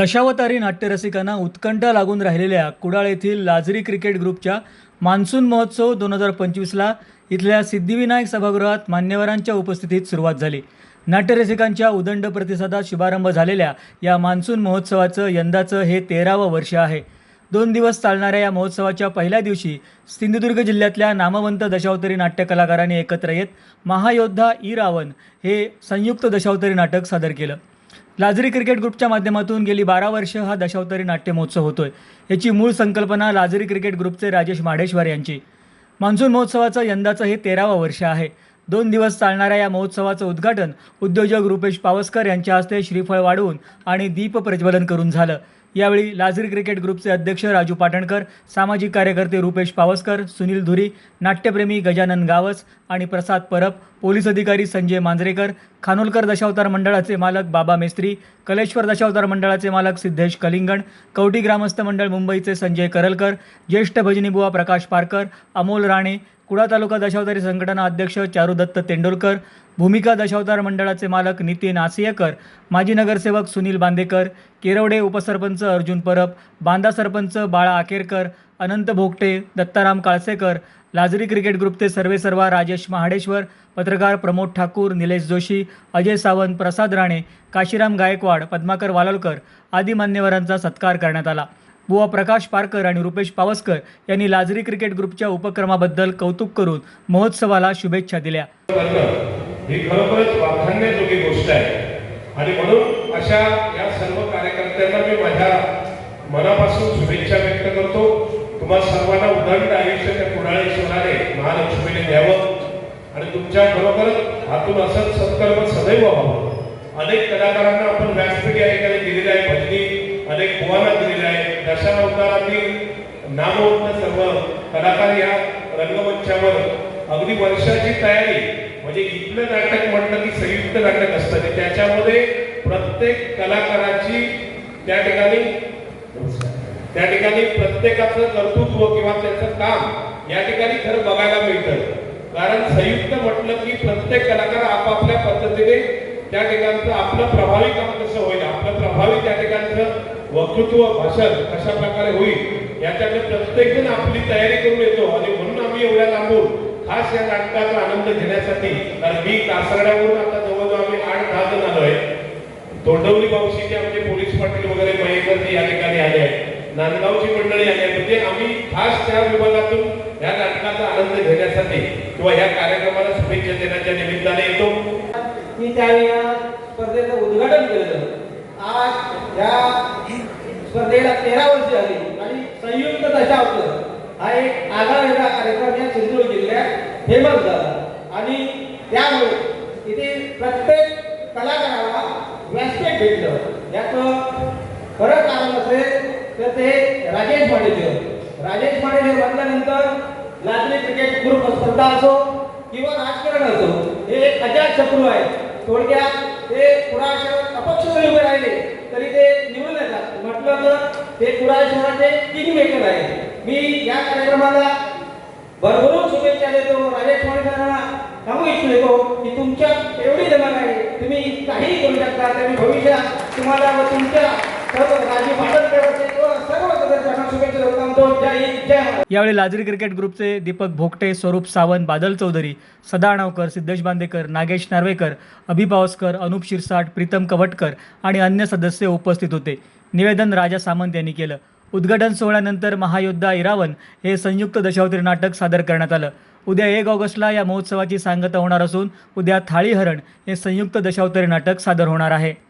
दशावतारी नाट्यरसिकांना उत्कंठा लागून राहिलेल्या कुडाळ येथील लाजरी क्रिकेट ग्रुपच्या मान्सून महोत्सव दोन हजार पंचवीसला इथल्या सिद्धिविनायक सभागृहात मान्यवरांच्या उपस्थितीत सुरुवात झाली. नाट्यरसिकांच्या उदंड प्रतिसादात शुभारंभ झालेल्या या मान्सून महोत्सवाचं यंदाचं हे तेरावं वर्ष आहे. दोन दिवस चालणाऱ्या या महोत्सवाच्या पहिल्या दिवशी सिंधुदुर्ग जिल्ह्यातल्या नामवंत दशावतारी नाट्य कलाकारांनी एकत्र येत महायोद्धा ई रावण हे संयुक्त दशावतारी नाटक सादर केलं. लाजरी क्रिकेट ग्रुपच्या माध्यमातून गेली बारा वर्ष हा दशावतारी नाट्य महोत्सव होतोय. याची मूळ संकल्पना लाजरी क्रिकेट ग्रुपचे राजेश माडेश्वर यांची. मान्सून महोत्सवाचं यंदाचं हे तेरावं वर्ष आहे. दोन दिवस चालणाऱ्या या महोत्सवाचं उद्घाटन उद्योजक रुपेश पावसकर यांच्या हस्ते श्रीफळ वाढवून आणि दीप प्रज्वलन करून झालं. यावेळी लाजरी क्रिकेट ग्रुपचे अध्यक्ष राजू पाटणकर सामाजिक कार्यकर्ते रुपेश पावसकर सुनील धुरी नाट्यप्रेमी गजानन गावस आणि प्रसाद परब पोलीस अधिकारी संजय मांजरेकर खानोलकर दशावतार मंडळाचे मालक बाबा मेस्त्री कलेश्वर दशावतार मंडळाचे मालक सिद्धेश कलिंगण कवटी ग्रामस्थ मंडळ मुंबईचे संजय करलकर ज्येष्ठ भजनीबुवा प्रकाश पारकर अमोल राणे कुडा तालुका दशावतारी संघटना अध्यक्ष चारुदत्त तेंडुलकर भूमिका दशावतार मंडळाचे मालक नितीन आसियकर माजी नगरसेवक सुनील बांदेकर केरवडे उपसरपंच अर्जुन परब बांदा सरपंच बाळा आकेरकर अनंत भोगटे दत्ताराम काळसेकर लाजरी क्रिकेट ग्रुपचे सर्वेसर्वा राजेश महाडेश्वर पत्रकार प्रमोद ठाकूर निलेश जोशी अजय सावंत प्रसाद राणे काशीराम गायकवाड पद्माकर वालालकर आदी मान्यवरांचा सत्कार करण्यात आला. बुवा प्रकाश पारकर आणि रुपेश पावसकर यांनी लाजरी क्रिकेट ग्रुपच्या उपक्रमाबद्दल कौतुक करून महोत्सवाला शुभेच्छा दिल्या. ही खरोखरच वाखाणण्याजोगी गोष्ट आहे. आणि म्हणून अशा या सर्व कार्यकर्त्यांना मी माझ्या मनापासून शुभेच्छा व्यक्त करतो. तुम्हा सर्वांना उदंड आयुष्य त्या कुणाळेश्वराने महालक्ष्मीने द्यावं. आणि तुमच्या खरोखरच हातून असंच सत्कर्म सदैव व्हावं. अनेक कलाकारांना आपण व्यासपीठ या ठिकाणी दिलेली आहे भजनी अनेक बुवांना दिलेली आहे दशावतारातील नामवंत सर्व कलाकार या रंगमंचावर अगदी वर्षाची तयारी म्हणजे इथलं नाटक म्हटलं की संयुक्त नाटक असतं. त्याच्यामध्ये प्रत्येक कलाकाराची त्या ठिकाणी त्या ठिकाणी प्रत्येकाचं कर्तृत्व किंवा त्याचं काम या ठिकाणी खरं बघायला मिळतं. कारण संयुक्त म्हटलं की प्रत्येक कलाकार आपापल्या पद्धतीने त्या ठिकाणचं आपलं प्रभावी काम कसं होईल आपलं प्रभावी त्या ठिकाणचं वक्तृत्व भाषण कशा प्रकारे होईल याच्याकडे प्रत्येक जण आपली तयारी करून येतो. आणि म्हणून आम्ही एवढ्या लांबून खास या नाटकाचा आनंद घेण्यासाठी कारण मी कासरड्यावरून आता जवळजवळ आम्ही आठ दहा जण आलो आहे. तोंडवली बावशीचे आमचे पोलीस पाटील वगैरे मयेकरजी या ठिकाणी आले आहेत. नांदगावची मंडळी आली आहे म्हणजे आम्ही खास त्या विभागातून या नाटकाचा आनंद घेण्यासाठी किंवा या कार्यक्रमाला शुभेच्छा देण्याच्या निमित्ताने येतो. मी त्यावेळी स्पर्धेचं उद्घाटन केलं. आज या स्पर्धेला तेरा वर्ष झाली आणि संयुक्त दशावत हा एक आगळा वेगळा कार्यक्रम या सिंधुदुर्ग जिल्ह्यात फेमस झाला. आणि त्यामुळे इथे प्रत्येक कलाकाराला व्यासपीठ भेटलं. याचं खरं कारण असेल तर ते राजेश माडेकर राजेश माडेकर म्हटल्यानंतर लाजरी क्रिकेट ग्रुप स्पर्धा असो किंवा राजकारण असो हे एक अजात शत्रू आहे. थोडक्यात ते कुणा अपक्ष उभे राहिले. तरी ते निवडून येतात. म्हटलं तर ते कुडाळ शहराचे किंग मेकर आहे मी या कार्यक्रमाला भरभरून शुभेच्छा देतो. राजेश माडेकरांना सांगू इच्छितो. की तुमच्या एवढी जमान आहे. तुम्ही काहीही करू शकता. तुम्ही भविष्यात तुम्हाला व तुमच्या सर्व राजीव पाटणकर यावेळी लाजरी क्रिकेट ग्रुपचे दीपक भोगटे स्वरूप सावंत बादल चौधरी सदा अणावकर सिद्धेश बांदेकर नागेश नार्वेकर अभिपावसकर अनुप शिरसाट प्रीतम कवटकर आणि अन्य सदस्य उपस्थित होते. निवेदन राजा सामंत यांनी केलं. उद्घाटन सोहळ्यानंतर महायोद्धा इरावन हे संयुक्त दशावतारी नाटक सादर करण्यात आलं. उद्या एक ऑगस्टला या महोत्सवाची सांगता होणार असून उद्या थाळीहरण हे संयुक्त दशावतारी नाटक सादर होणार आहे.